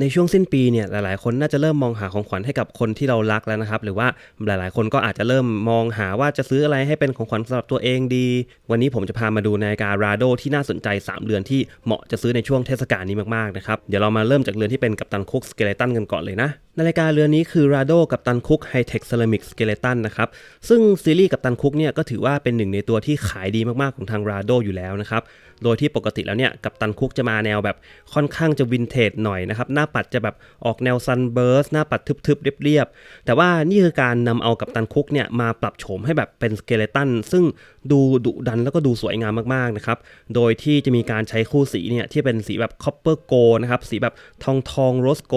ในช่วงสิ้นปีเนี่ยหลาย ๆ คนน่าจะเริ่มมองหาของขวัญให้กับคนที่เรารักแล้วนะครับ หรือว่าหลาย ๆ คนก็อาจจะเริ่มมองหาว่าจะซื้ออะไรให้เป็นของขวัญสำหรับตัวเองดี วันนี้ผมจะพามาดูนาฬิการาโดที่น่าสนใจ 3 เรือนที่เหมาะจะซื้อในช่วงเทศกาลนี้มาก ๆ นะครับ เดี๋ยวเรามาเริ่มจากเรือนที่เป็นกัปตันคุกสเกเลตันกันก่อนเลยนะ นาฬิกาเรือนนี้คือ Rado กับตันคุก High Tech Ceramic Skeleton นะครับ ซึ่งซีรีส์กับตันคุกเนี่ยก็ถือว่าเป็นหนึ่งในตัวที่ขายดีมากๆของทาง Rado อยู่แล้วนะครับ โดยที่ปกติแล้วเนี่ยกับตันคุกจะมาแนวแบบค่อนข้างจะวินเทจหน่อยนะครับ หน้าปัดจะแบบออกแนวซันเบิร์สหน้าปัดทึบๆ เรียบๆ แต่ว่านี่คือการนำเอากับตันคุกเนี่ยมาปรับโฉมให้แบบเป็นสเกเลตันซึ่งดูดุดันแล้วก็ดูสวยงามมากๆนะครับ โดยที่จะมีการใช้คู่สีเนี่ยที่เป็นสีแบบคอปเปอร์โกนะครับ สีแบบทองทองโรสโก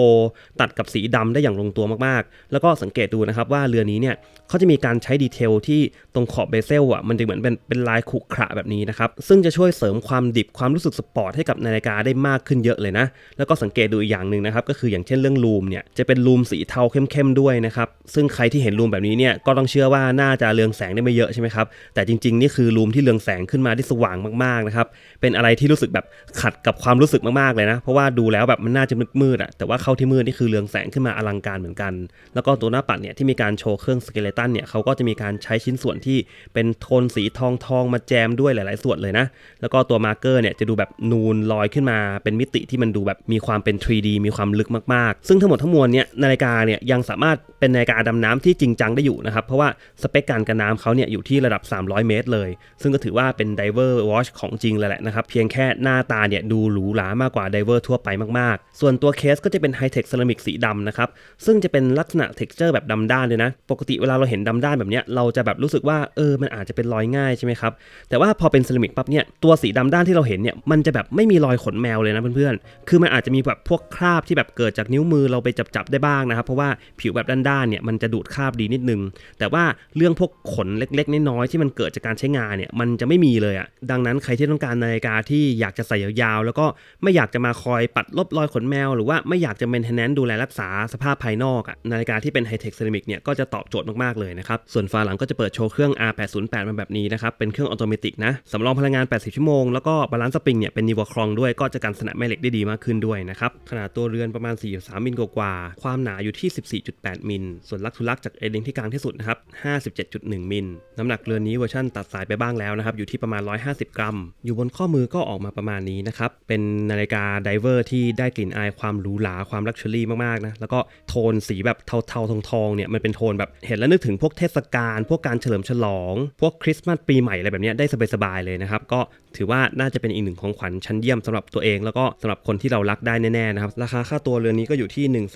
ตัดกับสีดำได้อย่างลงตัวมากๆ แล้วก็สังเกตดูนะครับว่าเรือนี้เนี่ยเขาจะมีการใช้ดีเทลที่ตรงขอบเบเซลอะมันจะเหมือนเป็นเป็นลายขรุขระแบบนี้นะครับ ซึ่งจะช่วยเสริมความดิบความรู้สึกสปอร์ตให้กับนาฬิกาได้มากขึ้นเยอะเลยนะ แล้วก็สังเกตดูอีกอย่างหนึ่งนะครับก็คืออย่างเช่นเรื่องลูมเนี่ยจะเป็นลูมสีเทาเข้มๆด้วยนะครับซึ่งใครที่เห็นลูมแบบนี้เนี่ยก็ต้องเชื่อว่าน่าจะเรืองแสงได้ไม่เยอะใช่ไหมครับแต่จริงๆนี่คือลูมที่เรืองแสงขึ้นมาได้สว่างมากๆนะครับเป็นอะไรที่รู้สึกแบบขัดกับความรู้สึกมากๆเลยนะ เพราะว่าดูแล้วแบบมันน่าจะมืดๆอะแต่ว่าเข้าที่มืดนี่คือเรืองแสงขึ้นมาอลังการเหมือนกัน แล้วก็ตัวหน้าปัดเนี่ยที่มีการโชว์เครื่องสเกเลตันเนี่ยเขาก็จะมีการใช้ชิ้นส่วนที่เป็นโทนสีทองทองมาแจมด้วยหลาย ๆ ส่วนเลยนะ แล้วก็ตัวมาร์เกอร์เนี่ยจะดูแบบนูนลอยขึ้นมาเป็นมิติที่มันดูแบบมีความเป็น 3D มีความลึกมาก ๆ ซึ่งทั้งหมดทั้งมวลเนี่ยนาฬิกาเนี่ยยังสามารถเป็นนาฬิกาดำน้ำที่จริงจังได้อยู่นะครับ เพราะว่าสเปคการกันน้ำเขาเนี่ยอยู่ที่ระดับ 300 เมตร เลย ซึ่งก็ถือว่าเป็นไดเวอร์วอชของจริงเลยแหละนะครับ เพียงแค่หน้าตาเนี่ยดูหรูหรามากกว่าไดเวอร์ทั่วไปมาก ๆ ส่วนตัวเคสก็จะเป็นไฮเทคเซรามิกสีดำนะครับซึ่งจะเป็นลักษณะเท็กเจอร์แบบดำด้านเลยนะ ปกติเวลาเราเห็นดำด้านแบบเนี้ยเราจะแบบรู้สึกว่าเออมันอาจจะเป็นรอยง่ายใช่ไหมครับ แต่ว่าพอเป็นเซรามิกปั๊บเนี่ยตัวสีดำด้านที่เราเห็นเนี่ยมันจะแบบไม่มีรอยขนแมวเลยนะเพื่อนๆ คือมันอาจจะมีแบบพวกคราบที่แบบเกิดจากนิ้วมือเราไปจับๆได้บ้างนะครับ เพราะว่าผิวแบบด้านๆเนี่ยมันจะดูดคราบดีนิดนึง แต่ว่าเรื่องพวกขนเล็กๆน้อยๆที่มันเกิดจากการใช้งานเนี่ยมันจะไม่มีเลยอะดังนั้นใครที่ต้องการนาฬิกาที่อยากจะใส่ยาวๆ แล้วก็ไม่อยากจะมาคอยปัดลบรอยขนแมว หรือว่าไม่อยากจะเมนเทนแนนดูแลรักษาสภาพภายนอกอะนาฬิกาที่เป็นไฮเทคเซรามิกเนี่ยก็จะตอบโจทย์มากๆเลยนะครับ ส่วนฝาหลังก็จะเปิดโชว์เครื่อง R808 มาแบบนี้นะครับ เป็นเครื่องออโตเมตินะสำรองพลังงาน 80 ชั่วโมง แล้วก็บาลานซ์สปริงเนี่ยเป็นนิวครองด้วยก็จะกันสนามแม่เหล็กได้ดีมากขึ้นด้วยนะครับ ขนาดตัวเรือนประมาณ 43 มิลกว่าๆความหนาอยู่ที่ 14.8 มิล ส่วนลักทุลักจากเอลิงที่กลางที่สุดนะครับ57.1 มิล น้ำหนักเรือนนี้เวอร์ชันตัดสายไปบ้างแล้วนะครับอยู่ที่ประมาณ 150 กรัม อยู่บนข้อมือก็ออกมาประมาณนี้นะครับเป็นนาฬิกาไดเวอร์ที่ได้กลิ่นอายความหรูหราความลักชัวรี่มากๆนะแล้วก็โทนสีแบบเทาๆทองๆเนี่ยมันเป็นโทนแบบเห็นแล้วนึกถึงพวกเทศกาลพวกการเฉลิมฉลอง พวกคริสต์มาสปีใหม่อะไรแบบนี้ได้สบายๆเลยนะครับ ก็ถือว่าน่าจะเป็นอีกหนึ่งของขวัญชั้นเยี่ยมสำหรับตัวเอง แล้วก็สำหรับคนที่เรารักได้แน่ๆนะครับราคาค่าตัวเรือนนี้ก็อยู่ที่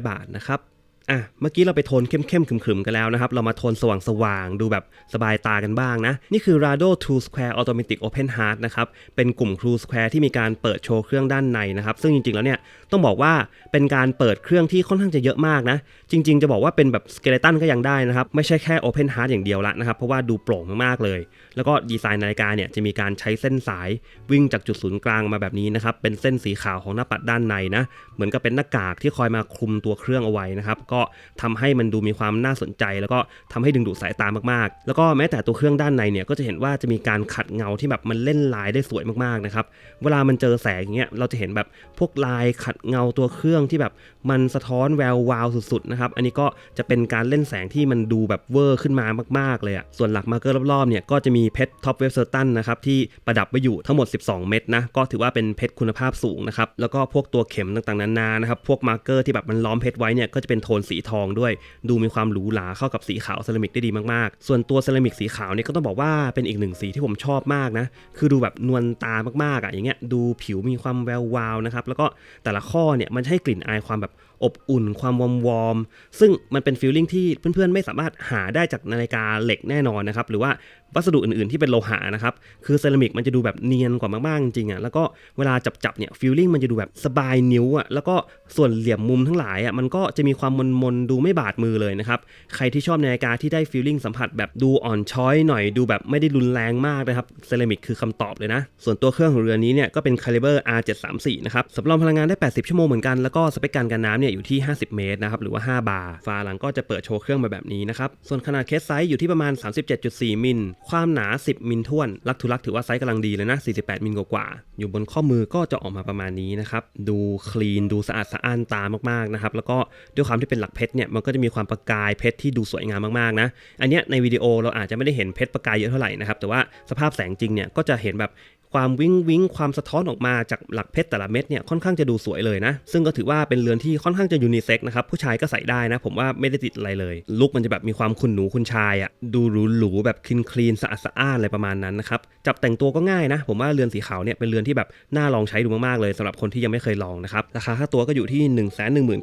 169,100 บาทนะครับ อะเมื่อกี้เราไปโทนเข้มๆขรึมๆกันแล้วนะครับ เรามาโทนสว่างๆ ดูแบบสบายตากันบ้างนะ นี่คือ Rado True Square Automatic Open Heart นะครับ เป็นกลุ่ม True Square ที่มีการเปิดโชว์เครื่องด้านในนะครับ ซึ่งจริงๆแล้วเนี่ย ต้องบอกว่าเป็นการเปิดเครื่องที่ค่อนข้างจะเยอะมากนะ จริงๆ จะบอกว่าเป็นแบบสเกเลตันก็ยังได้นะครับ ไม่ใช่แค่ Open Heart อย่างเดียวละนะครับ เพราะว่าดูโปร่งมากๆเลย แล้วก็ดีไซน์นาฬิกาเนี่ยจะมีการใช้เส้นสายวิ่งจากจุดศูนย์กลางมาแบบนี้นะครับเป็นเส้นสีขาวของหน้าปัดด้านในนะเหมือนกับเป็นหน้ากากที่คอยมาคลุมตัวเครื่องเอาไว้นะครับกทำให้มันดูมีความน่าสนใจ แล้วก็ทำให้ดึงดูดสายตามากๆ แล้วก็แม้แต่ตัวเครื่องด้านในเนี่ยก็จะเห็นว่าจะมีการขัดเงาที่แบบมันเล่นลายได้สวยมากๆนะครับเวลามันเจอแสงอย่างเงี้ยเราจะเห็นแบบพวกลายขัดเงาตัวเครื่องที่แบบมันสะท้อนแวววาวสุดๆนะครับอันนี้ก็จะเป็นการเล่นแสงที่มันดูแบบเวอร์ขึ้นมามาก ๆเลยอะส่วนหลักมาเกอร์รอบๆเนี่ยก็จะมีเพชรท็อปเวฟเซอร์ตันนะครับที่ประดับไว้อยู่ทั้งหมด 12 เม็ดนะก็ถือว่าเป็นเพชรคุณภาพสูงนะครับแล้วก็พวกตัวเข็มต่างๆนานานะครับพวกมาเกอร์ที่แบบมันล้อมเพชรไว้เนี่ยก็จะเป็นโทนสีทองด้วย ดูมีความหรูหราเข้ากับสีขาวเซรามิกได้ดีมากๆ ส่วนตัวเซรามิกสีขาวเนี่ยก็ต้องบอกว่าเป็นอีกหนึ่งสีที่ผมชอบมากนะ คือดูแบบนวลตามากๆอะอย่างเงี้ยดูผิวมีความแวววาวนะครับแล้วก็แต่ละข้อเนี่ยมันให้กลิ่นอายความแบบอบอุ่น ความวอมวอมซึ่งมันเป็นฟีลลิ่งที่เพื่อนๆ ไม่สามารถหาได้จากนาฬิกาเหล็กแน่นอนนะครับ หรือว่าวัสดุอื่นๆ ที่เป็นโลหะนะครับ คือเซรามิกมันจะดูแบบเนียนกว่ามากๆจริงๆอะ แล้วก็เวลาจับๆเนี่ยฟีลลิ่งมันจะดูแบบสบายนิ้วอะ แล้วก็ส่วนเหลี่ยมมุมทั้งหลายอะ มันก็จะมีความมนๆ ดูไม่บาดมือเลยนะครับ ใครที่ชอบนาฬิกาที่ได้ฟีลลิ่งสัมผัสแบบดูอ่อนช้อยหน่อย ดูแบบไม่ได้รุนแรงมากนะครับ เซรามิกคือคำตอบเลยนะ ส่วนตัวเครื่องของเรือนี้เนี่ยก็เป็น Caliber R734 นะครับสำรองพลังงานได้ 80 ชั่วโมงเหมือนกัน แล้วก็สเปคการกันน้ำเนี่ยอยู่ที่ 50 เมตรนะครับหรือว่า 5 บาร์ฝาหลังก็จะเปิดโชว์เครื่องมาแบบนี้นะครับส่วนขนาดเคสไซส์อยู่ที่ประมาณ 37.4 มิล ความหนา 10 มิลท่วน ลักทุลักถือว่าไซส์กำลังดีเลยนะ 48 มิลกว่าๆอยู่บนข้อมือก็จะออกมาประมาณนี้นะครับดูคลีนดูสะอาดสะอ้านตามากๆนะครับแล้วก็ด้วยความที่เป็นหลักเพชรเนี่ยมันก็จะมีความประกายเพชรที่ดูสวยงามมากๆนะอันเนี้ยในวิดีโอเราอาจจะไม่ได้เห็นเพชรประกายเยอะเท่าไหร่นะครับแต่ว่าสภาพแสงจริงเนี่ยก็จะเห็นแบบ ความวิ้งวิ้งความสะท้อนออกมาจากหลักเพชรแต่ละเม็ดเนี่ยค่อนข้างจะดูสวยเลยนะ ซึ่งก็ถือว่าเป็นเรือนที่ค่อนข้างจะยูนิเซ็กนะครับผู้ชายก็ใส่ได้นะ ผมว่าไม่ได้ติดอะไรเลยลุคมันจะแบบมีความคุณหนูคุณชายอะ่ะดูหรูๆแบบคลีนคลีนสะอาดสะอ้านอะไรประมาณนั้นนะครับจับแต่งตัวก็ง่ายนะ ผมว่าเรือนสีขาวเนี่ยเป็นเรือนที่แบบน่าลองใช้ดูมากๆเลยสำหรับคนที่ยังไม่เคยลองนะครับราคาค่าตัวก็อยู่ที่ 1 1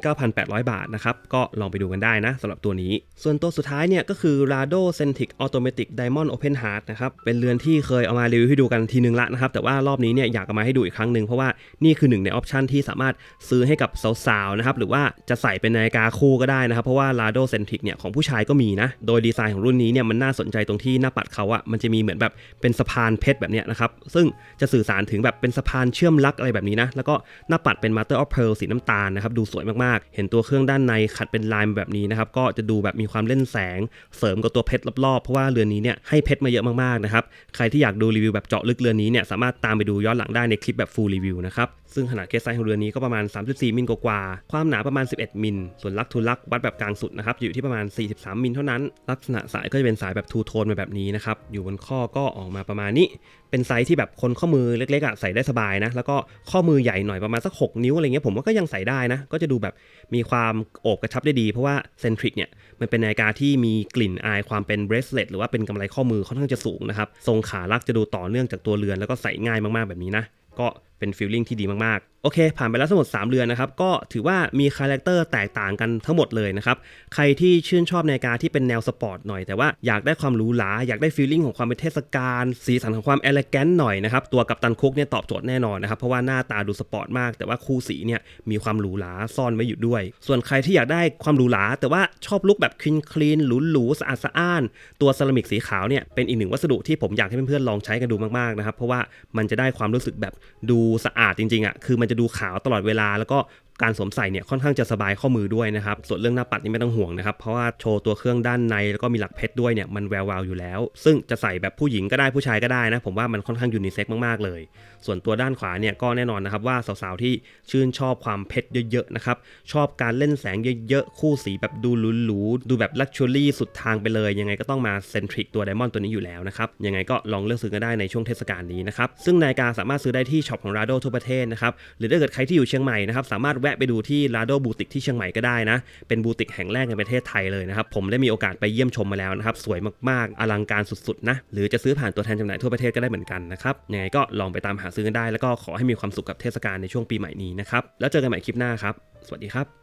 9 8 0 0 บาทนะครับก็ลองไปดูกันได้นะสำหรับตัวนี้ ส่วนตัวสุดท้ายเนี่ยก็คือ Rado Centric Automatic Diamond Open Heart นะครับเป็นเรือนที่เคยเอามารีวิวให้ดูกันทีนึงละนะครับแต่ว่ารอบนี้เนี่ยอยากเอามาให้ดูอีกครั้งหนึ่งเพราะว่านี่คือหนึ่งในออปชันที่สามารถซื้อให้กับสาวๆนะครับหรือว่าจะใส่เป็นนาฬิกาคู่ก็ได้นะครับ เพราะว่า Rado Centric เนี่ยของผู้ชายก็มีนะ โดยดีไซน์ของรุ่นนี้เนี่ยมันน่าสนใจตรงที่หน้าปัดเขาอะมันจะมีเหมือนแบบเป็นสะพานเพชรแบบเนี้ยนะครับ ซึ่งจะสื่อสารถึงแบบเป็นสะพานเชื่อมลักอะไรแบบนี้นะ แล้วก็หน้าปัดเป็น Mother of Pearl สีน้ำตาลนะครับ ดูสวยมากๆ เห็นตัวเครื่องด้านในขัดเป็นลายแบบนี้นะครับ ก็จะดูแบบมีความเล่นแสง เสริมกับตัวเพชรรอบๆ เพราะว่าเรือนนี้เนี่ยให้เพชรมาเยอะมากๆนะครับ ใครที่อยากดูรีวิวแบบเจาะลึกเรือนนี้เนี่ยสามารถตามไปดูย้อนหลังได้ในคลิปแบบ full review นะครับ ซึ่งขนาดเคสไซส์ของเรือนนี้ก็ประมาณ 34 มิลกว่าๆความหนาประมาณ 11 มิล ส่วนลักทูลักวัดแบบกลางสุดนะครับอยู่ที่ประมาณ 43 มิลเท่านั้น ลักษณะสายก็จะเป็นสายแบบทูโทนมาแบบนี้นะครับอยู่บนข้อก็ออกมาประมาณนี้ เป็นไซส์ที่แบบคนข้อมือเล็กๆอะใส่ได้สบายนะแล้วก็ข้อมือใหญ่หน่อยประมาณสัก 6 นิ้วอะไรเงี้ยผมว่าก็ยังใส่ได้นะ ก็จะดูแบบมีความโอบกระชับได้ดี เพราะว่าเซนทริกเนี่ยมันเป็นนาฬิกาที่มีกลิ่นอายความเป็นเบรสเลตหรือว่าเป็นกำไรข้อมือค่อนข้างจะสูงนะครับทรงขาลักจะดูต่อเนื่องจากตัวเรือนแล้วก็ใส่ง่ายมากๆแบบนี้นะก็ เป็นฟีลลิ่งที่ดีมากๆ โอเค ผ่านไปแล้วทั้งหมด 3 เรือนนะครับ ก็ถือว่ามีคาแรคเตอร์แตกต่างกันทั้งหมดเลยนะครับ ใครที่ชื่นชอบนาฬิกาที่เป็นแนวสปอร์ตหน่อย แต่ว่าอยากได้ความหรูหรา อยากได้ฟีลลิ่งของความเป็นเทศกาล สีสันของความเอเลแกนหน่อยนะครับ ตัวกับตันคุกเนี่ยตอบโจทย์แน่นอนนะครับ เพราะว่าหน้าตาดูสปอร์ตมาก แต่ว่าคู่สีเนี่ยมีความหรูหราซ่อนไว้อยู่ด้วย ส่วนใครที่อยากได้ความหรูหรา แต่ว่าชอบลุคแบบคลีนคลีนหรูหรูสะอาดสะอ้าน ตัวเซรามิกสีขาวเนี่ยเป็นอีกหนึ่งวัสดุที่ผมอยากให้เพื่อนๆลองใช้กันดูมากๆนะครับ เพราะว่ามันจะได้ความรู้สึกแบบดูสะอาดจริงๆอะคือมันจะดูขาวตลอดเวลาแล้วก็ การสวมใส่เนี่ยค่อนข้างจะสบายข้อมือด้วยนะครับ ส่วนเรื่องหน้าปัดนี่ไม่ต้องห่วงนะครับ เพราะว่าโชว์ตัวเครื่องด้านในแล้วก็มีหลักเพชรด้วยเนี่ยมันแวววาวอยู่แล้ว ซึ่งจะใส่แบบผู้หญิงก็ได้ผู้ชายก็ได้นะ ผมว่ามันค่อนข้างยูนิเซ็กมากๆเลย ส่วนตัวด้านขวาเนี่ยก็แน่นอนนะครับว่าสาวๆที่ชื่นชอบความเพชรเยอะๆนะครับชอบการเล่นแสงเยอะๆคู่สีแบบดูหรูๆดูแบบลักชัวรี่สุดทางไปเลย ยังไงก็ต้องมาเซนทริกตัวไดมอนด์ตัวนี้อยู่แล้วนะครับยังไงก็ลองเลือกซื้อกันได้ในช่วงเทศกาลนี้นะครับซึ่งนาฬิกาสามารถซื้อได้ที่ช็อปของ Rado ทั่วประเทศนะครับหรือถ้าเกิดใครที่อยู่เชียงใหม่นะครับสามารถแวะไปดูที่ลาโดบูติกที่เชียงใหม่ก็ได้นะ เป็นบูติกแห่งแรกในประเทศไทยเลยนะครับ ผมได้มีโอกาสไปเยี่ยมชมมาแล้วนะครับ สวยมากๆ อลังการสุดๆนะ หรือจะซื้อผ่านตัวแทนจำหน่ายทั่วประเทศก็ได้เหมือนกันนะครับ ยังไงก็ลองไปตามหาซื้อกันได้ แล้วก็ขอให้มีความสุขกับเทศกาลในช่วงปีใหม่นี้นะครับ แล้วเจอกันใหม่คลิปหน้าครับ สวัสดีครับ